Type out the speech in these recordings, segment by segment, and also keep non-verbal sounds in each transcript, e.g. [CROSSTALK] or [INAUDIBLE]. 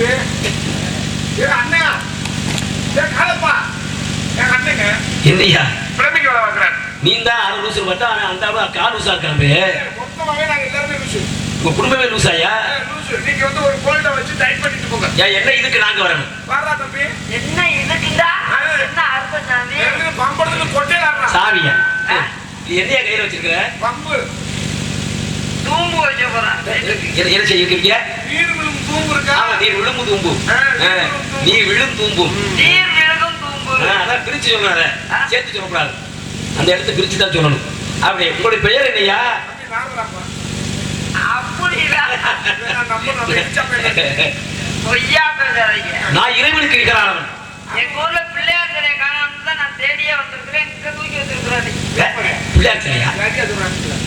தம்பி என் அண்ணா காலப்பா என் அண்ணங்க என்னையா பிரமிக்க வேலை நீ தான் அரை லூசு மட்டும் ஆனா அந்த கால் லூசா இருக்காமே மொத்தமாவே நாங்க எல்லாருமே லூசு உங்க குடும்பமே லூசாயா லூசு நீங்க வந்து ஒரு கோல்ட வச்சு டைட் பண்ணிட்டு போங்க ஏன் என்ன இதுக்கு நாங்க வரணும் வாடா தம்பி என்ன இதுக்குண்டா என்ன அர்த்தம் சாமி பம்படத்துல கொட்டையில சாவியா நீ என்னையா கையில வச்சிருக்கிற பம்பு தூம்பு வைக்க போறான் என்ன என்ன செய்யிருக்கீங்க நீர் விழும் தூம்பு இருக்கா? ஆமா நீ விழும்பு தூம்பும் ஆ, ஆ, நீ விழும் தூம்பும் நீர் விழுகும் தூம்பு. அதான் பிரிச்சு அதை. சேர்த்து சொல்லக்கூடாது. அந்த இடத்த பிரிச்சு தான் சொல்லணும். அப்படி உங்களுடைய பெயர் என்னையா தம்பி [LAUGHS] நான் இறைவனுக்கு இருக்கிறானவன். எங்க ஊர்ல பிள்ளையார் சிலையை காணாம தான் நான் தேடியே வந்திருக்கிறேன். இங்க தூக்கி வச்சிருக்கிறேன் பிள்ளையார் சிலையா சரியா சொல்றாங்க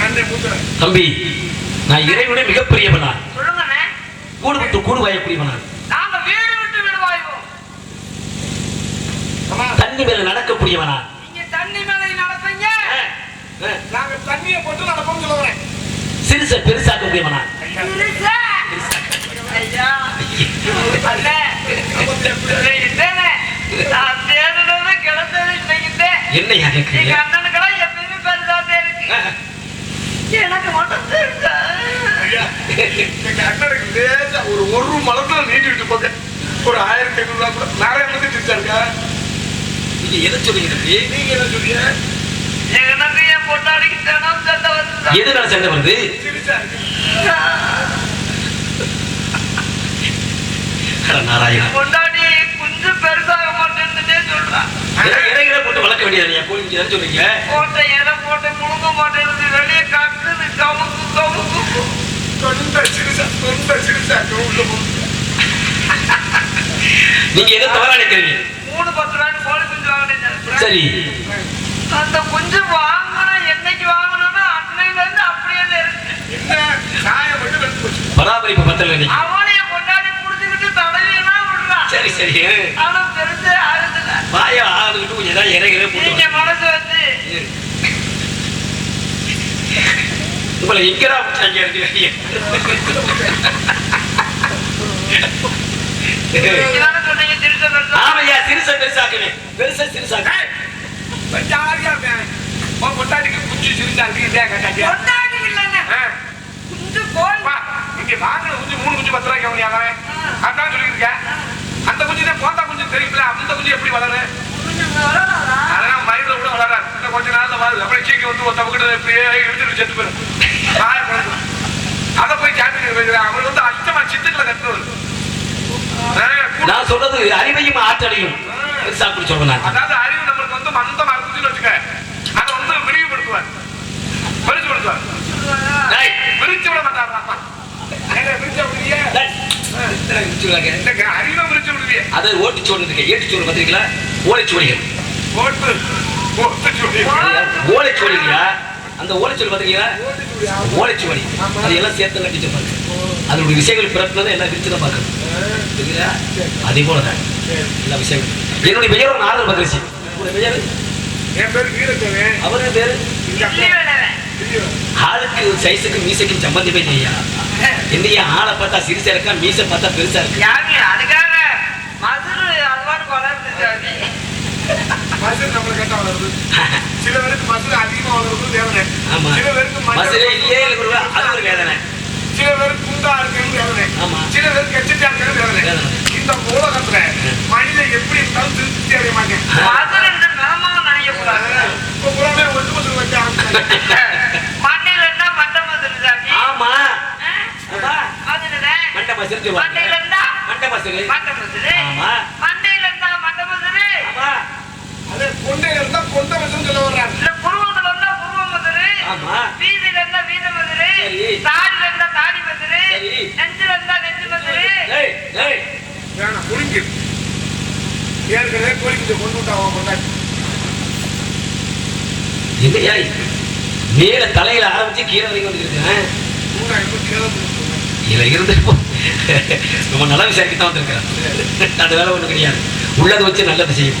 ஆண்டே மூத்துறேன் தம்பி நான் இறைவனே மிகப்பெரியவனா கூடு விட்டு கூடு வாயக்கூடியவனா தண்ணி மேல நடக்கக்கூடியவனா நீங்க தண்ணி மேல நடப்பீங்க. நாங்க தண்ணியை போட்டு நடப்போம்னு சொல்ல வரேன் சிறுச? கிடைச்சது இன்னைக்குதான். என்னையா கேட்குறீங்க அண்ணனுக்கெல்லாம் எப்பயுமே இருக்கு. ஆ, எனக்கு மட்டும் அண்ணனுக்கு ஒரு ஒரு மலத்துல நீட்டி விட்டு போங்க. ஒரு ஆயிரத்தி ஐநூறு ரூபா கூட. நிறைய வந்து சிரிச்சா இருக்கா நீங்க எதை சொல்றீங்க நீங்க என்ன சொல்றீங்க? எதனால சண்டை வருது? நாராயணா. பொண்டாடி குஞ்சு பெருசாக மாட்டேன்னு சொல்றான் இறைகளை போட்டு வளர்க்க வேண்டியது நீங்க குஞ்சு சொல்றீங்க? போட்ட இலை போட்டு முழுங்க மாட்டேன்னு வெளியே கவுக்கு கவுக்கு தொண்ட சிரிச்சா தொண்ட உள்ள போகுது நீங்க எதை தவறா நினைக்கிறீங்க? மூணு பத்து ரூபாய்க்கு கோழி குஞ்சு வாங்கினேன் சரி. அந்த குஞ்சு வாங்கணும் என்னைக்கு வாங்கணும்னா அன்னையில இருந்து அப்படியே இருக்கு. என்ன? சாயம் மட்டும் வெளுத்து போச்சு. பராமரிப்பு பத்தல நீங்க அவனைய கொண்டாடி புடிச்சுக்கிட்டு தடவினா விடுறான் சரி சரி. ஆனா பெருசே ஆகுதுல வாய ஆளுகிட்டு கொஞ்சம் ஏதாவது இறைகளை போட்டு நீங்க மனசு வச்சு உங்களை எங்கடா பெருசா ஆமையா சிறுச பெருசாக்குவேன் பெருசா சிறுசாக்கு இருக்கு குஞ்சு இங்க வாங்கின குஞ்சு மூணு குஞ்சு பத்து ரூபாய்க்கு அவன் யாரே அதான் சொல்லியிருக்கேன். அந்த குஞ்சு தான் போந்தா குஞ்சு தெரியுமில்ல அந்த குஞ்சு எப்படி வளரு அதெல்லாம் மயில கூட வளராது இன்னும் கொஞ்ச நாள்ல வளருது அப்படியே சீக்கி வந்து ஒருத்த பக்கத்துல இப்படியே இழுத்துட்டு செத்து போயிடும். அதை போய் கேட்டு வைக்கிறேன் அவர் வந்து அச்சமா சித்துக்களை கட்டுறது நான் சொல்றது அறிவையும் ஆற்றலையும் பெருசாக்கு சொல்றேன் அதாவது அறிவு நம்மளுக்கு வந்து மந்தமா இருந்துச்சுன்னு வச்சுக்க. அதை வந்து விரிவுபடுத்துவார். பெருசுபடுத்துவார் டேய், விரிச்சு விட மாட்டாரா? ஏங்க விரிச்ச விடுவியே? அறிவை விரிச்சு விடுவியே? அது ஓட்டுச்சோறு இருக்கு ஏட்டுச்சோறு பாத்தீங்களா ஓலைச்சுவடிகள் போட்டு போட்டு சொல்லி ஓலைச்சுவடிங்களா? அந்த ஓலைச்சுவடி பாத்தீங்களா? ஓலைச்சுவடி. அது எல்லாம் சேர்த்து கட்டிச்சு பாருங்க அதனுடைய விஷயங்கள் பிறப்புனதை எல்லாம் விரிச்சு தான் பார்க்கணும். சரிங்களா அதே போல தான் எல்லா விஷயங்களும். என்னுடைய பெயர் நாரத மகரிஷி. உங்களுடைய பெயர்? என் பேரு வீரத்தேவன் அவருடைய பேர்? ஆளுக்கு சைஸுக்கு மீசைக்கு சம்பந்தமே இல்லையா? என்னையா ஆளை பார்த்தா சிறுசா இருக்கா மீசை பார்த்தா பெருசா இருக்கு? அதுக்காக மதுரை அதுவாடு மசுறு நம்மளை கேட்டா வளருது. சில பேருக்கு மசுறு அதிகமா வளருது வேதனை. ஆமா. சில பேருக்கு இல்லையே அது ஒரு வேதனை. சில பேருக்கு குண்டா இருக்குன்னு வேதனை. சில பேருக்கு எச்சட்டா இருக்குன்னு வேதனை. வேதனை. இந்த உலகத்துல மனிதன் எப்படி இருந்தாலும் திருப்தி அடைய மாட்டேன். இப்ப புறமே ஒட்டு மசுறு வைக்க. மண்டையில இருந்தா மண்டை மதுரை சாமி. ஆமா. மண்டை சொல்லுவாங்க. மண்டையில இருந்தா மண்டை மசுரு மண்டை மதுரை ஆமா. மண்டையில இருந்தா மண்டை ஆமா. கொண்டையில இருந்தா கொண்ட மசுன்னு சொல்ல வர்றாரு இல்ல புருவத்துல இருந்தா புருவ மதுரை? ஆமா. வீதியில இருந்தா வீத மதுரை. தாடியில இருந்தா தாடி மதுரை. நெஞ்சில இருந்தா நெஞ்சு மதுரை? டேய் டேய் வேணாம் புரிஞ்சு ஏற்கனவே கோழிக்கு கொண்டு கொண்டாடி என்னையா இது? மேல தலையில ஆரம்பிச்சு கீழே வரைக்கும் வந்துருக்கேன் இதுல இருந்து நம்ம நல்ல விசாரிக்க தான் வந்திருக்கிறேன் அந்த வேலை ஒண்ணும் கிடையாது. உள்ளதை வச்சு நல்லதை செய்யும்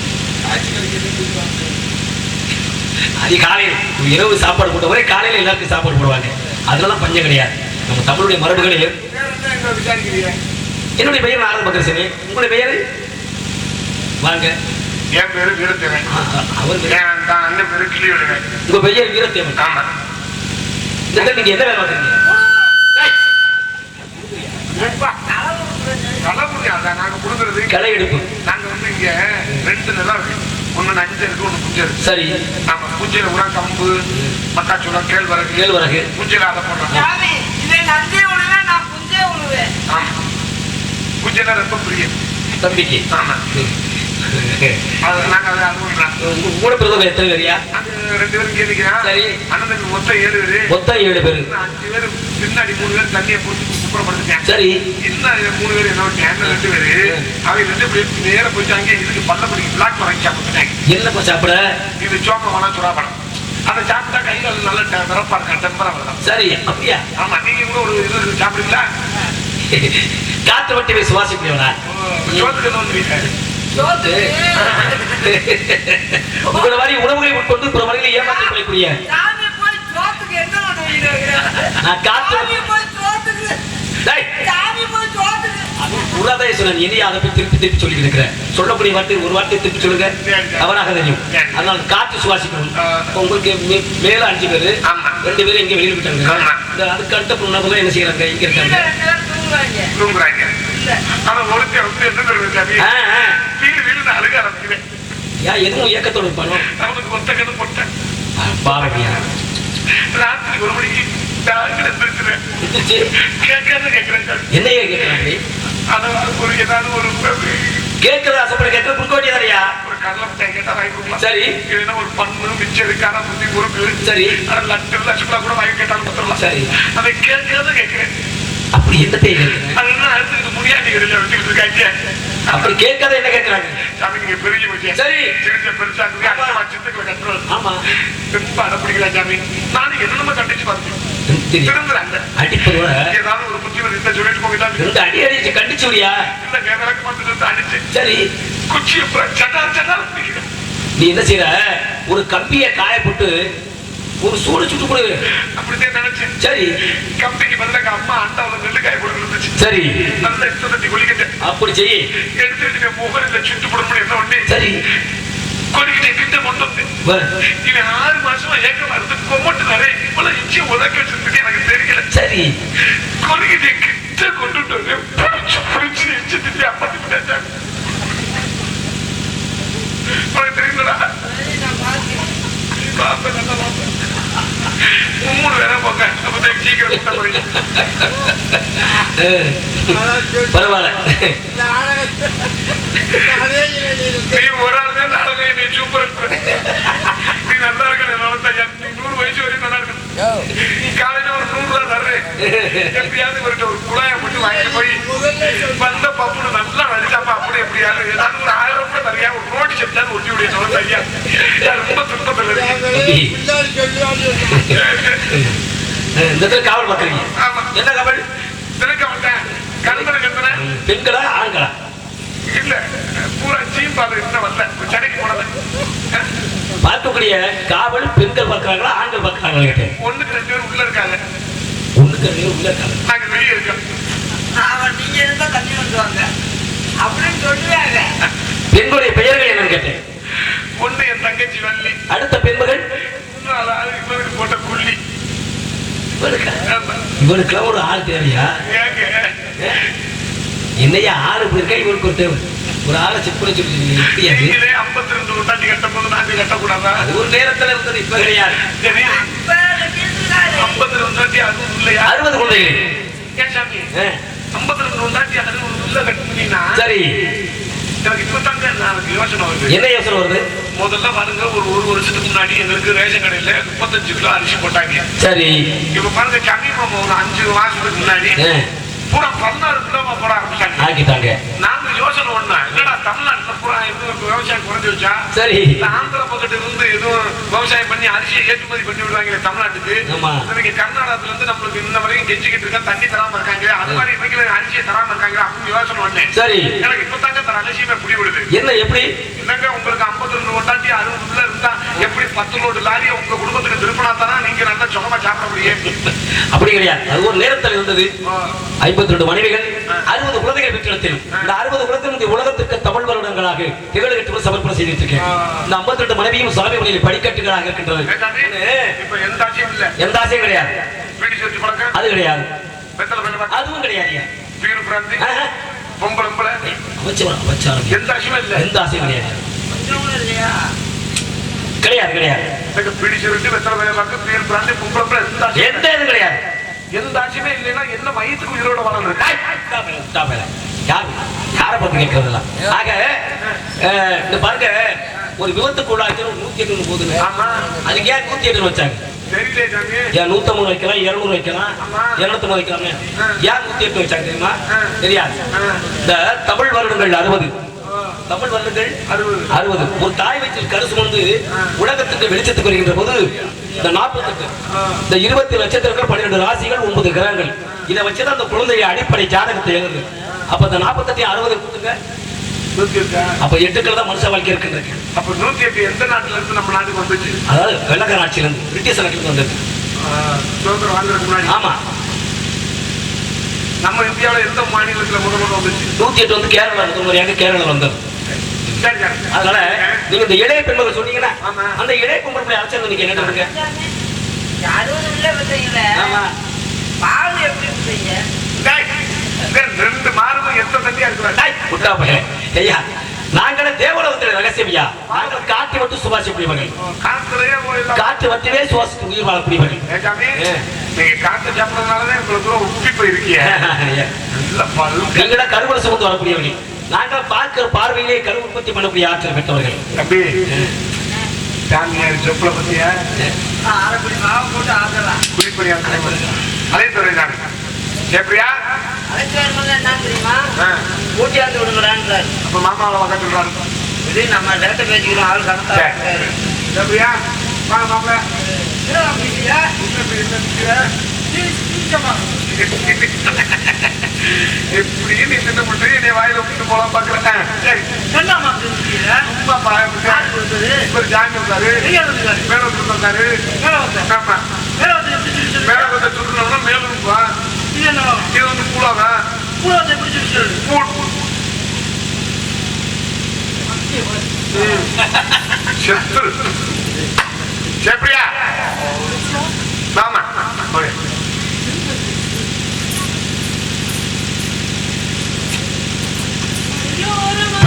அது காலையில். இரவு சாப்பாடு போட்ட ஒரே காலையில எல்லாருக்கும் சாப்பாடு போடுவாங்க. அதெல்லாம் பஞ்சம் கிடையாது. நம்ம தமிழுடைய மரபுகளே வேற என்ன என்ன விசாரிக்கிறீங்க என்னுடைய பெயர் ஆனந்த பக்கரசனே. உங்களுடைய பெயர்? வாங்க. என் பேரு வீரத்தேவன். அவர் தான் அண்ணன் பேரு உங்க பெயர் வீரத்தேவன். ஆமா. இந்த நீங்க என்ன வேலை பார்க்குறீங்க? கலபுரி அதான். நாங்க கொடுக்கறது களை எடுப்பு. நாங்க வந்து இங்க ரெண்டு நிலம் இருக்கு ஒண்ணு நஞ்சு இருக்கு ஒண்ணு புஞ்சை இருக்கு. சரி. ஆமா புஞ்சையில பூரா கம்பு மக்காச்சோளம் கேழ்வரகு கேழ்வரகு. புஞ்சையில அதை ஆமா. புஞ்சைனா ரொம்ப பிரியம். தம்பிக்கு. ஆமா. கூட பிறந்தவங்க எத்தனை பேரியா அது ரெண்டு பேரும் கேள்விக்கிறேன் சரி. அண்ணன் மொத்தம் ஏழு பேரு. மொத்தம் ஏழு பேரு. அஞ்சு பேர் பின்னாடி மூணு பேர் தண்ணியை போட்டு குப்புறப்படுத்திட்டேன் சரி. இன்னும் மூணு பேர் என்ன பண்ணேன் ரெண்டு பேரு. அவங்க ரெண்டு பேரும் நேர போச்சு அங்கே இதுக்கு பல்லப்படிக்கு பிளாக் வாங்கி சாப்பிட்டுட்டாங்க என்னப்பா சாப்பிட? இது சோப்ப வேணா சுறாப்படம் அதை சாப்பிட்டா கை கால் நல்ல விறப்பா இருக்கா? டெம்பரா வரலாம் சரி அப்படியா? ஆமா நீங்க கூட ஒரு இது சாப்பிடுங்களா காற்று வட்டி போய் சுவாசிக்கிறவனா சோத்துக்கு என்ன வந்துருக்கீங்க சோத்து உங்கள மாதிரி உணவுகளை உட்கொண்டு பிற மனிதர்களை ஏமாற்றி கொள்ளக்கூடிய. சாமி போய் சோத்துக்கு என்ன பண்ணுவீங்க நான் இனி அதை போய் திருப்பி திருப்பி சொல்லி இருக்கிறேன் சொல்லக்கூடிய வார்த்தை ஒரு வார்த்தை திருப்பி சொல்லுங்க. அவராக தெரியும். அதனால காற்று சுவாசிக்கணும். உங்களுக்கு மே- மேல அஞ்சு பேரு. ரெண்டு பேரும் இங்க வெளியில போயிட்டாங்க. ஆமா. இந்த அதுக்கு அடுத்த பொண்ணு என்ன செய்யறாங்க? இங்க இருக்காங்க. அழுக ஆரம்பிக்கிறேன் ஏன் எதுவும் இயக்கத்தோட இருப்பானோ? அவனுக்கு ஒத்த கண்ணு போட்டேன். பாவடியா ராத்திரி ஒரு மணிக்கு. என்னைய கேட்கறாங்க ஒரு ஏதாவது ஒரு கேட்கறது ஆசைப்பட கேட்கற குறுக்க வேண்டியதாரியா ஒரு கடலை மிட்டாய் கேட்டா வாங்கி கொடுக்கலாம். சரி. இல்லைன்னா ஒரு பண்ணு மிச்சம் காரா புத்தி முறுக்கு சரி. லட்டு லட்சம் கூட வாங்கி கேட்டாலும் கொடுத்துடலாம். சரி. அதை கேட்காத கேட்கிறேன். அப்படி என்னத்தை வச்சுக்கிட்டு இருக்காங்க அப்படி கேட்காத என்ன கேட்கறாங்க? சரி. பெருசா ஆமா. ரொம்ப அடப்பிடிக்கிறேன் சாமி. நானும் என்னென்ன கண்டிச்சு பார்த்தேன். நீ என்ன செய்யற ஒரு கம்பிய காய போட்டு ஒரு சூடு சுட்டு கொடு அப்படித்தான் நினைச்சேன். சரி. கம்பிக்கு பதிலாக அம்மா அண்டாவில் நெல்லுக்காய் போட்டு இருந்துச்சு. சரி. நல்ல இஷ்ட தட்டி கொலிக்கிட்டேன் அப்படி செய். எடுத்துட்டு முகரில் சுட்டு போடணும் என்ன ஒண்ணு? சரி. கொலிக்கிட்டே கிட்ட கொண்டு வந்து. இவன் ஆறு மாசமா ஏக்கமா இருந்து கொமட்டு நிறைய இவ்வளவு இஞ்சி உதக்க வச்சிருக்கு எனக்கு தெரியல. சரி. கொலிக்கிட்டே கிட்ட கொண்டுட்டு வந்து பிடிச்சு பிடிச்சு இஞ்சி திட்டி அப்பத்தி விட்டாச்சாங்க உனக்கு தெரியுங்களா சரி, நான் பார்க்கிறேன். பாப்பேன் நல்லா பாப்பேன். மூணு வேலை போங்க அப்பதான் சீக்கிரம் கூட்ட போறீங்க பரவாயில்ல நீ ஒரு ஆள் தான் நாடகம் நீ சூப்பர் நீ நல்லா இருக்க நல்லா நீ நூறு வயசு வரையும் நல்லா இருக்கணும் நீ காலையில ஒரு நூறு ரூபா தர்றேன் எப்படியாவது இவர்கிட்ட ஒரு குழாயை மட்டும் வாங்கிட்டு போய் வந்த பப்புனு நல்லா நடிச்சாப்பா அப்படி எப்படியாவது ஏதாவது ஒரு ஆயிரம் ரூபாய் தரியா ஒரு ரோடி செப்டாது ஒட்டி விடிய சொல்ல சரியா ரொம்ப துன்பத்தில் இருக்கேன் இந்த இடத்துல காவல் பார்க்குறீங்க. ஆமா. என்ன காவல்? பெண்களா ஆண்களா? இல்ல பூரா சீம்பாது இன்னும் வரல. சென்னைக்கு போனது. பார்க்கக்கூடிய காவல் பெண்கள் பார்க்கறாங்களா ஆண்கள் பார்க்கறாங்களா கேட்டேன். ஒண்ணுக்கு ரெண்டு பேரும் உள்ள இருக்காங்க. ஒண்ணுக்கு ரெண்டு பேரும் உள்ள இருக்காங்க. நாங்க வெளியே இருக்கோம். அவன் நீங்க இருந்தா தண்ணி வந்துருவாங்க அப்படின்னு சொல்லுவாங்க. பெண்களுடைய பெயர்கள் என்னன்னு கேட்டேன். ஒண்ணு என் தங்கச்சி வள்ளி. அடுத்த பெண்மகள்? போட்ட புள்ளி. இவனுக்கெல்லாம் ஒரு ஆள் தேவையா? என்னையா ஆளு இப்படி இருக்கா? இவனுக்கு ஒரு தேவை. ஒரு ஆளை செக் பண்ணி சொல்லி. எப்படி அது? நீங்களே ஐம்பத்தி ரெண்டு உண்டாட்டி கட்டும் போது நாங்க கட்டக்கூடாதா? அது ஒரு நேரத்துல இருந்தது இப்ப கிடையாது. ஐம்பத்தி ரெண்டு உண்டாட்டி அதுவும் இல்லையா? அறுபது குழந்தைகள் ஐம்பத்தி ரெண்டு உண்டாட்டி அதுவும் உள்ள கட்டுனீங்கன்னா சரி. என்ன யோசனை வருது? முதல்ல பாருங்க ஒரு ஒரு வருஷத்துக்கு முன்னாடி எங்களுக்கு ரேஷன் கடையில முப்பத்தஞ்சு கிலோ அரிசி போட்டாங்க. சரி. இப்ப பாருங்க சமீபம் ஒரு அஞ்சு மாசத்துக்கு முன்னாடி பூரா பதினாறு போட ஆரம்பிச்சாங்க. ஆக்கிட்டாங்க. நாங்க யோசனை பண்ணோம் என்னடா தமிழ்நாட்டுல பூரா எதுவும் விவசாயம் குறைஞ்சு வச்சா சரி. ஆந்திரா பக்கத்துல இருந்து எதுவும் விவசாயம் பண்ணி அரிசியை ஏற்றுமதி பண்ணி விடுவாங்க தமிழ்நாட்டுக்கு. கர்நாடகத்துல இருந்து நம்மளுக்கு இன்ன வரைக்கும் கெஞ்சிக்கிட்டு இருக்கா தண்ணி தராம இருக்காங்க. அது மாதிரி இவங்க அரிசியை தராம இருக்காங்க அப்படின்னு யோசனை பண்ணேன் சரி. எனக்கு இப்ப தாங்க தர அரிசியுமே புடி விடுது என்ன எப்படி? என்னங்க உங்களுக்கு ஐம்பத்தி ரெண்டு ஒட்டாட்டி அறுபது உள்ள இருந்தா எப்படி பத்து லோடு லாரியை உங்க குடும்பத்துக்கு திருப்பினா தானே நீங்க நல்லா சுகமா சாப்பிட முடியும்? அப்படி கிடையாது. அது ஒரு நேரத்தில் இருந்தது. ஐம்பத்தி ரெண்டு மனைவிகள் அறுபது குழந்தைகள் பெற்றார்கள் குலத்தில் இந்த அறுபது இந்த உலகத்திற்கு தமிழ் வருடங்களாக திகழ்கிட்டு சமர்ப்பணம் செய்துட்டு இருக்கேன் இந்த 52 மனைவியும் சுவாமி மனையில் படிக்கட்டுகளாக இருக்கின்றது. எந்த ஆட்சியும் இல்ல. எந்த ஆசையும் கிடையாது. அது கிடையாது. அதுவும் கிடையாது. எந்த ஆட்சியும் இல்ல. எந்த ஆசையும் கிடையாது. கிடையாது கிடையாது. எந்த இது கிடையாது. எந்த ஆட்சியுமே இல்லைன்னா என்ன மையத்துக்கு உயிரோட it. யார்? யாரை பத்தி கேட்கறதுலாம் ஆக இந்த பாருங்க ஒரு விபத்துக்குள்ளாச்சு ஒரு நூத்தி எட்டு ஆமா. அதுக்கு ஏன் நூத்தி எட்டு வச்சாங்க? ஏன் நூத்தம்பது வைக்கலாம் இருநூறு வைக்கலாம் ஆமா. இருநூத்தம்பது வைக்கலாமே. ஏன் நூத்தி எட்டு வச்சாங்க தெரியுமா. தெரியாது. இந்த தமிழ் வருடங்கள் அறுபது. தமிழ் வருடங்கள் அறுபது. ஒரு தாய் வயிற்றில் கரு சுமந்து உலகத்துக்கு வெளிச்சத்துக்கு வருகின்ற போது இந்த நாற்பத்தெட்டு இந்த இருபத்தி நட்சத்திரங்கள் பன்னிரெண்டு ராசிகள் ஒன்பது கிரகங்கள் இதை வச்சுதான் அந்த குழந்தைய அடிப்படை ஜாதகத்தை எழுது அப்ப இந்த நாற்பத்தெட்டு அறுபது எட்டா. அப்ப எட்டுக்கள் தான் மனுஷ வாழ்க்கை இருக்குன்றது. அப்ப நூத்தி எட்டு எந்த நாட்டுல இருந்து நம்ம நாட்டுக்கு வந்துச்சு? அதாவது வெள்ளக்கார ஆட்சியில இருந்து பிரிட்டிஷ் இருந்து வந்தது சுதந்திரம் வாங்குறதுக்கு முன்னாடி. ஆமா. நம்ம இந்தியாவுல எந்த மாநிலத்துல முத முதல்ல வந்துச்சு? நூத்தி எட்டு வந்து கேரளா முதல் முறையாக கேரளா வந்தது. அதனால நீங்க இந்த இளைய பெண்மகள் சொன்னீங்கன்னா ஆமா. அந்த இளைய பொம்பளை அழைச்சது நீங்க என்ன பண்ணுங்க அறுபது உள்ள பத்தீங்களே ஆமா. பால் எப்படி இங்க ரெண்டு மார்பு எந்த தண்ணியா இருக்கிறாங்க. ஐயா நாங்களே தேவலோகத்தில் ரகசியம் ஐயா. நாங்கள் காற்று மட்டும் சுவாசிக்கூடியவர்கள் காற்று மட்டுமே சுவாசித்து உயிர் வாழக்கூடியவர்கள். நீங்க காத்து சாப்பிடறதுனாலதான் இவ்வளவு தூரம் உப்பி போயிருக்கீங்க [LAUGHS] நீங்களா கருவறை சுமந்து வரக்கூடியவர்கள். நாங்கள் பார்க்கிற பார்வையிலே கரு உற்பத்தி பண்ணக்கூடிய ஆற்றல் பெற்றவர்கள். தம்பி சாமியார் சொப்பல பத்தியா அரைப்படி மாவு போட்டு ஆக்கலாம் குடிப்படியா அதே துறை தான் எப்படியா ஊட்டியாந்து விடுங்கடான்றாரு. அப்ப மாமாவை கட்டுறாரு இது நம்ம லேட்ட பேசிக்கிறோம் ஆள் கணக்கா. எப்படியா வாங்க மாப்பிள்ள என்ன அப்படியா? எப்படி நீ என்னை வாயில விட்டு போலாம் பாக்குறேன். கொடுத்தது? இவர் ஜாமி வந்தாரு எங்க வந்தாரு? மேல வந்து வந்தாரு மேல வந்தாரு. ஆமா. மேல வந்து எப்படி சொல்லி சொல்லு? மேல வந்து சுற்றுனோம்னா மேல இருப்பா இது என்ன? வந்து? கூழ் செத்து செப்படியா ஆமா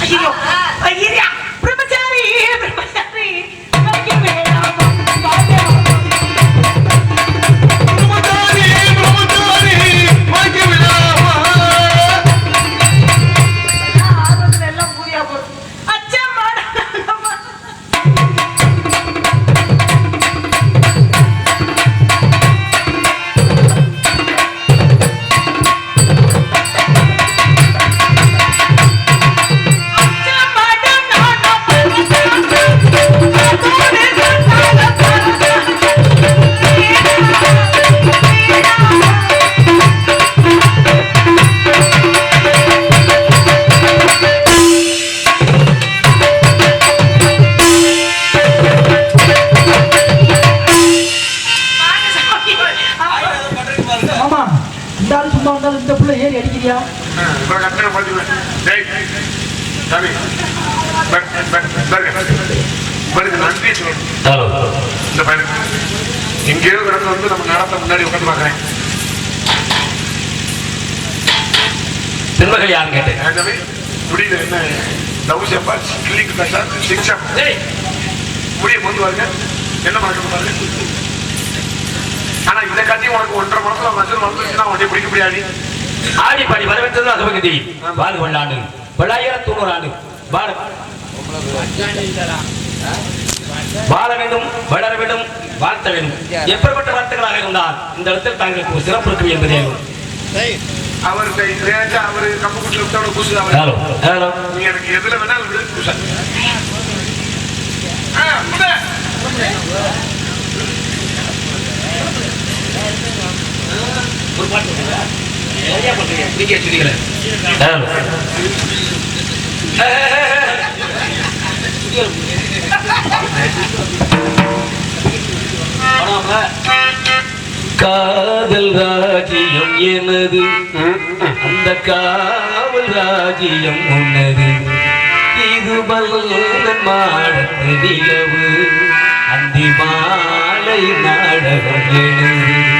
ஐயோ ஐயா பிரம்மச்சாரி ஆமா. இந்த ஆளு சும்மா வந்தாலும் இந்த புள்ள ஏறி அடிக்கிறியா? பாருங்க பாருங்க நன்றி சொல்லணும் ஹலோ. இந்த பையனுக்கு எங்கேயோ கிடந்து வந்து நம்ம நடத்த முன்னாடி உட்காந்து பார்க்குறேன். பின்மகள் யாருன்னு கேட்டேன். முடியல என்ன? தவுசப்பா கிளிக்கு தட்டா சிக்ஷா முடிய கொண்டு வாருங்க என்ன பாருங்க. இதை காட்டி உனக்கு ஒன்றரை மாசத்துல மஞ்சள் வந்துருச்சுன்னா உடனே பிடிக்க முடியாது. ஆடி பாடி வரவேற்றது அசுபகதி வாழ் கொண்டாண்டு தொள்ளாயிரத்தி தொண்ணூறு ஆண்டு. வாழ வாழ வேண்டும் வளர வேண்டும் வாழ்த்த வேண்டும். எப்பேற்பட்ட வார்த்தைகளாக இருந்தால் இந்த இடத்தில் தாங்களுக்கு ஒரு சிறப்பு இருக்கும் என்பதே அவர் அவரு கம்பு குட்டில விட்டவன கூசு அவர்? Hello hello. நீ எனக்கு எதுல வேணாலும் கூச. ஒரு பாட்டு நிறைய பண்றீங்க. காதல் ராஜ்யம் எனது. அந்த காவல் ராஜ்யம் உன்னது இது பல்லன் மாடத்து நிலவு. அந்தி மாலை நாடகம் எனது.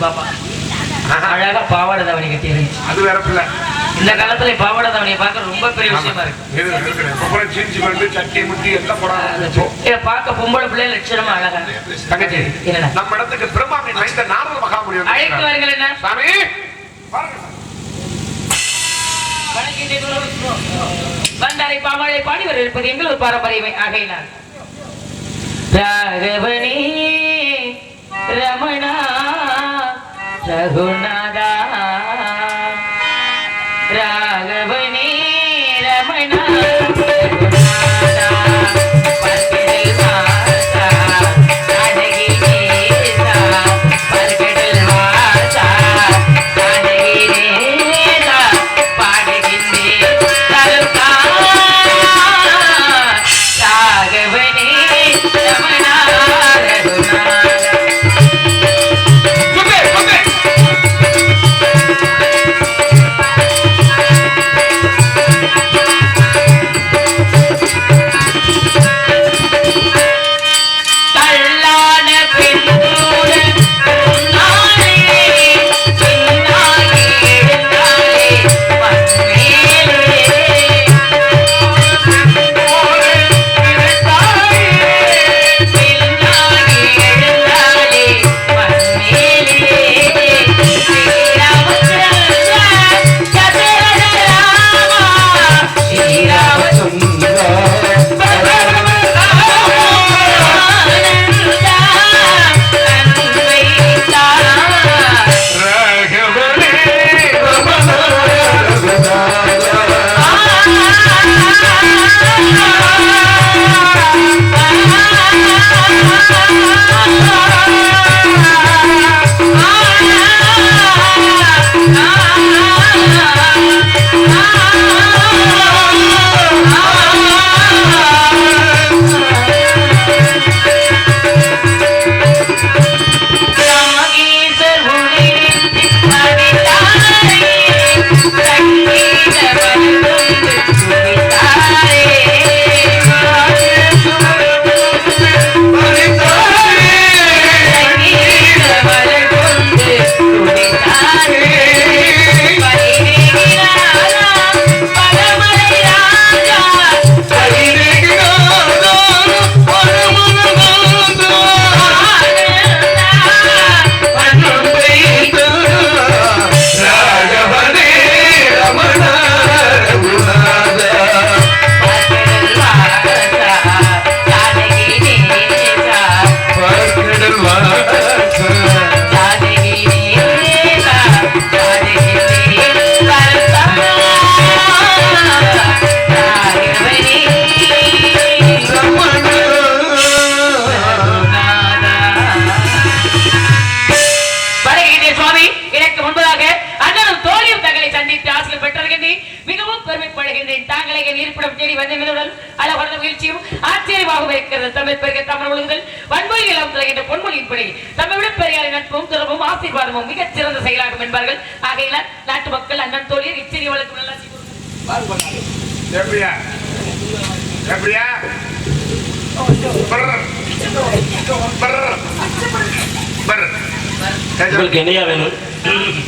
இருந்துச்சு பாப்பா அழகாக இந்த காலத்துல பாவாடை தவணையை பார்க்க ரொம்ப பெரிய விஷயமா இருக்கு. பார்க்க பொம்பளை பிள்ளை லட்சணமா அழகா நம்ம அழைத்து வருங்கள் பாவாடை பாடி வரவிருப்பது எங்கள் ஒரு பாரம்பரியமே. ஆகையினார் ராகவனே ரமணா. ரகுநாதா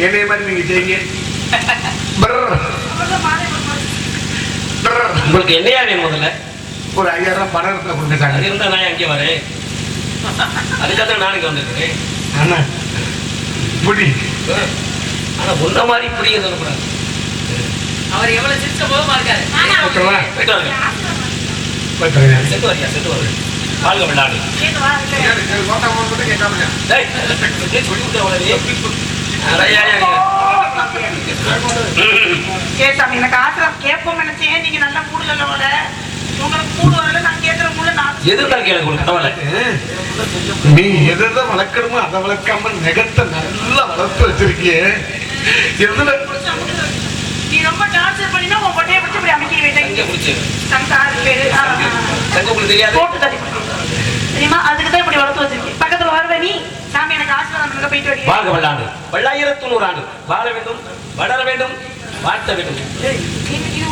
என்னைய மாதிரி நீங்க செய்யுங்க. உங்களுக்கு என்னையா வேணும் முதல்ல ஒரு ஐயாயிரம் பணம் கொடுங்க சார் அது இருந்தா நான் அங்கே வரேன் அதுக்காக தான் நாளைக்கு வந்திருக்கேன் அண்ணா புடி ஆனா முன்ன மாதிரி புரிய சொல்லக்கூடாது அவர் எவ்வளவு சிரிச்ச போகமா இருக்காரு ஓகேவா போயிட்டு வாங்க போயிட்டு வரேன். செட்டு வரியா செட்டு வருது வாழ்க விளையாடு சாமி எனக்கு ஆத்திரம் கேட்போம் நினைச்சேன். நீங்க நல்லா மூடல வர உங்களுக்கு மூடு வரல நான் கேட்கிற மூடு நான் எதுதான் கேளுங்க உங்களுக்கு கவலை நீ எதை வளர்க்கணுமோ அதை வளர்க்காம நெகத்தை நல்லா வளர்த்து வச்சிருக்கியே. எதுல? நீ ரொம்ப டார்ச்சர் பண்ணினா உன் பொட்டையை பிடிச்சி இப்படி அமைக்க குடிச்சு சங்கார் பேரு. தங்க உங்களுக்கு தெரியாது. போட்டு தள்ளி தெரியுமா? அதுக்கு தான் இப்படி வளர்த்து வச்சிருக்கேன். பக்கத்துல வருவ நீ. சாமி எனக்கு ஆசீர்வாதம் பண்ணுங்க போயிட்டு வரீங்க. வாழ்க வல்லாண்டு. பல்லாயிரத்து நூறு ஆண்டு வாழ வேண்டும் வளர வேண்டும் வாழ்த்த வேண்டும்.